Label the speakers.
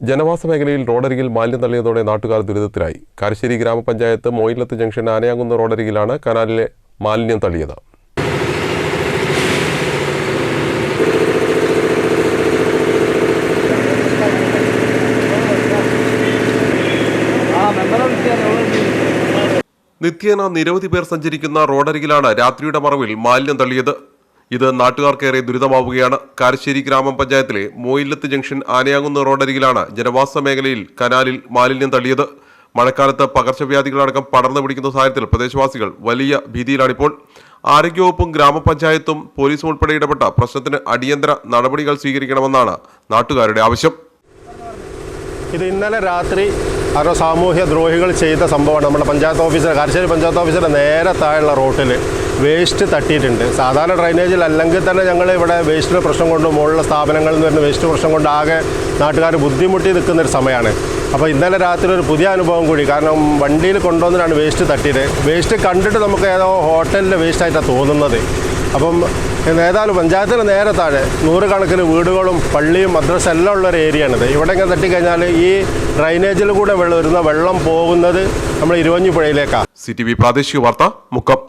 Speaker 1: ജനവാസ മേഖലയിൽ റോഡരികിൽ മാലിന്യം തള്ളിയതോടെ നാട്ടുകാർ ദുരിതത്തിലായി. കാരശ്ശേരി ഗ്രാമപഞ്ചായത്ത് മോയിലത്ത് ജംഗ്ഷൻ ആനയാങ്കുന്ന് റോഡരികിലാണ് കനാലിലെ മാലിന്യം തള്ളിയത്. നിത്യേന നിരവധി പേർ സഞ്ചരിക്കുന്ന റോഡരികിലാണ് രാത്രിയുടെ മറവിൽ മാലിന്യം തള്ളിയത്. ഇത് നാട്ടുകാർക്കേറെ ദുരിതമാവുകയാണ്. കാരശ്ശേരി ഗ്രാമപഞ്ചായത്തിലെ മോയില്ലത്ത് ജംഗ്ഷൻ ആനയാങ്ങുന്ന റോഡരികിലാണ് ജനവാസ മേഖലയിൽ കനാലിൽ മാലിന്യം തള്ളിയത്. മഴക്കാലത്ത് പകർച്ചവ്യാധികളടക്കം പടർന്നു പിടിക്കുന്ന സാഹചര്യത്തിൽ പ്രദേശവാസികൾ വലിയ ഭീതിയിലാണിപ്പോൾ. ആരോഗ്യവകുപ്പും ഗ്രാമപഞ്ചായത്തും പോലീസും ഉൾപ്പെടെ ഇടപെട്ട പ്രശ്നത്തിന് അടിയന്തര നടപടികൾ സ്വീകരിക്കണമെന്നാണ് നാട്ടുകാരുടെ ആവശ്യം.
Speaker 2: ഇത് ഇന്നലെ രാത്രി ആരോ സാമൂഹ്യ ദ്രോഹികൾ ചെയ്ത സംഭവമാണ്. നമ്മുടെ പഞ്ചായത്ത് ഓഫീസർ കാർശ്ശേരി പഞ്ചായത്ത് ഓഫീസറുടെ നേരെ താഴെയുള്ള റോട്ടിൽ വേസ്റ്റ് തട്ടിയിട്ടുണ്ട്. സാധാരണ ഡ്രൈനേജിൽ അല്ലെങ്കിൽ തന്നെ ഞങ്ങൾ ഇവിടെ വേസ്റ്റിന്റെ പ്രശ്നം കൊണ്ട് മുകളിലുള്ള സ്ഥാപനങ്ങളിൽ നിന്ന് വരുന്ന വേസ്റ്റ് പ്രശ്നം കൊണ്ട് ആകെ നാട്ടുകാർ ബുദ്ധിമുട്ടി നിൽക്കുന്ന ഒരു സമയമാണ്. അപ്പോൾ ഇന്നലെ രാത്രി ഒരു പുതിയ അനുഭവം കൂടി. കാരണം വണ്ടിയിൽ കൊണ്ടുവന്നിട്ടാണ് വേസ്റ്റ് തട്ടിയത്. വേസ്റ്റ് കണ്ടിട്ട് നമുക്ക് ഏതോ ഹോട്ടലിലെ വേസ്റ്റായിട്ടാണ് തോന്നുന്നത്. അപ്പം ഏതായാലും പഞ്ചായത്തിന് നേരെ താഴെ നൂറുകണക്കിന് വീടുകളും പള്ളിയും മദ്രസ എല്ലാം ഉള്ള ഒരു ഏരിയയാണിത്. ഇവിടെ ഇങ്ങനെ തട്ടിക്കഴിഞ്ഞാൽ ഈ ഡ്രൈനേജിൽ കൂടെ വരുന്ന വെള്ളം പോകുന്നത് നമ്മൾ ഇരുവഞ്ഞിപ്പുഴയിലേക്കാണ്
Speaker 1: സി ടി വി പ്രാദേശിക വാർത്ത മുക്കം.